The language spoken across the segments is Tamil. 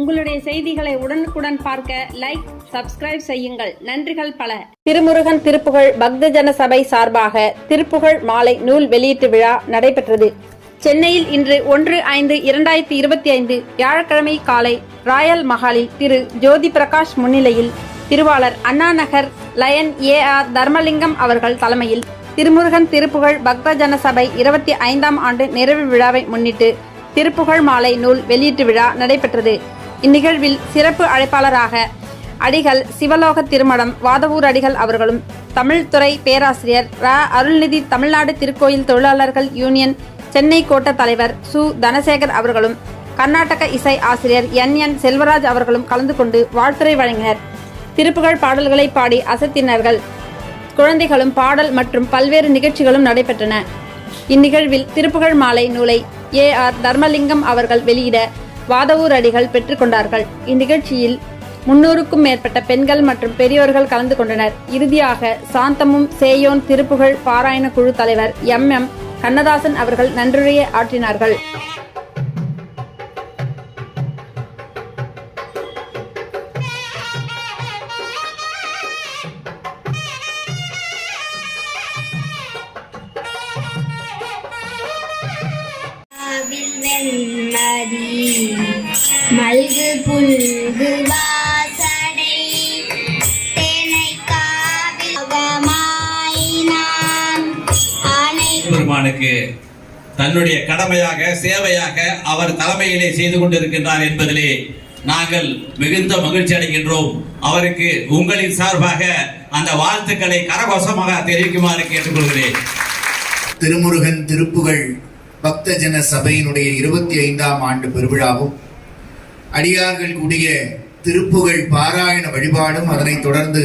உங்களுடைய செய்திகளை உடனுக்குடன் பார்க்க லைக் சப்ஸ்கிரைப் செய்யுங்கள். நன்றிகள் பல. திருமுருகன் திருப்புகழ் பக்தஜன சபை சார்பாக திருப்புகழ் மாலை நூல் வெளியீட்டு விழா நடைபெற்றது. சென்னையில் இன்று ஒன்று ஐந்து இரண்டாயிரத்தி இருபத்தி ஐந்து வியாழக்கிழமை காலை ராயல் மஹாலில் திரு ஜோதி பிரகாஷ் முன்னிலையில் திருவாளர் Anna Nagar lion A R Dharmalingam அவர்கள் தலைமையில் திருமுருகன் திருப்புகழ் பக்தஜன சபை இருபத்தி ஐந்தாம் ஆண்டு நிறைவு விழாவை முன்னிட்டு திருப்புகழ் மாலை நூல் வெளியீட்டு விழா நடைபெற்றது. இந்நிகழ்வில் சிறப்பு அழைப்பாளராக அடிகள் சிவலோக திருமடம் வாதவூர் அடிகள் அவர்களும் தமிழ்துறை பேராசிரியர் ரா. அருள்நிதி தமிழ்நாடு திருக்கோயில் தொழிலாளர்கள் யூனியன் சென்னை கோட்ட தலைவர் சு. தனசேகர் அவர்களும் கர்நாடக இசை ஆசிரியர் என். என். செல்வராஜ் அவர்களும் கலந்து கொண்டு வாழ்த்துரை வழங்கினர். திருப்புகழ் பாடல்களை பாடி அசத்தினர்கள். குழந்தைகளும் பாடல் மற்றும் பல்வேறு நிகழ்ச்சிகளும் நடைபெற்றன. இந்நிகழ்வில் திருப்புகழ் மாலை நூலை ஏ. ஆர். தர்மலிங்கம் அவர்கள் வெளியிட வாதவூர் அடிகள் பெற்றுக்கொண்டார்கள் இந்நிகழ்ச்சியில் முன்னூறுக்கும் மேற்பட்ட பெண்கள் மற்றும் பெரியோர்கள் கலந்து கொண்டனர். இறுதியாக சாந்தமும் சேயோன் திருப்புகழ் பாராயண குழு தலைவர் எம். எம். கண்ணதாசன் அவர்கள் நன்றியை ஆற்றினார்கள். ஆவில் மல்கு புல்கு வாசனை தேனை பெருமானுக்கு தன்னுடைய கடமையாக சேவையாக அவர் தலைமையிலே செய்து கொண்டிருக்கின்றார் என்பதிலே நாங்கள் மிகுந்த மகிழ்ச்சி அடைகின்றோம். அவருக்கு உங்களின் சார்பாக அந்த வாழ்த்துக்களை கரகோஷமாக தெரிவிக்குமாறு கேட்டுக்கொள்கிறேன். திருமுருகன் திருப்புகழ் பக்தஜன சபையினுடைய இருபத்தி ஐந்தாம் ஆண்டு பெருவிழாவும் அடியார்கள் கூடிய திருப்புகழ் பாராயண வழிபாடும் அதனைத் தொடர்ந்து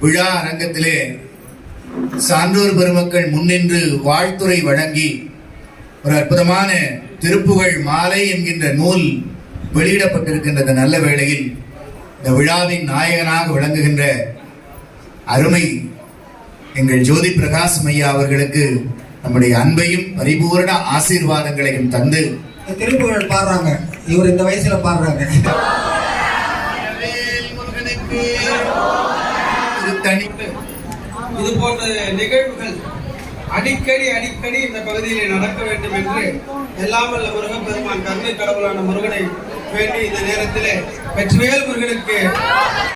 விழா அரங்கத்திலே சான்றோர் பெருமக்கள் முன்னின்று வாழ்த்துரை வழங்கி ஒரு அற்புதமான திருப்புகழ் மாலை என்கின்ற நூல் வெளியிடப்பட்டிருக்கின்றது. நல்ல வேளையில் இந்த விழாவின் நாயகனாக விளங்குகின்ற அருமை எங்கள் ஜோதி பிரகாஷ் மையா அவர்களுக்கு நம்முடைய அன்பையும் பரிபூரண ஆசீர்வாதங்களையும் தந்து திருப்புகழ் பாடுறாங்க. இவர் இந்த வயசுல பாடுறாங்க. திருத்தணி இது போன்ற நிகழ்வுகள் அடிக்கடி அடிக்கடி இந்த பகுதியிலே நடக்க வேண்டும் என்று எல்லாம் வல்ல முருகப்பெருமான் கருணை கடவுளான முருகனை வேண்டி இந்த நேரத்திலே வெற்றிவேல் முருகனுக்கு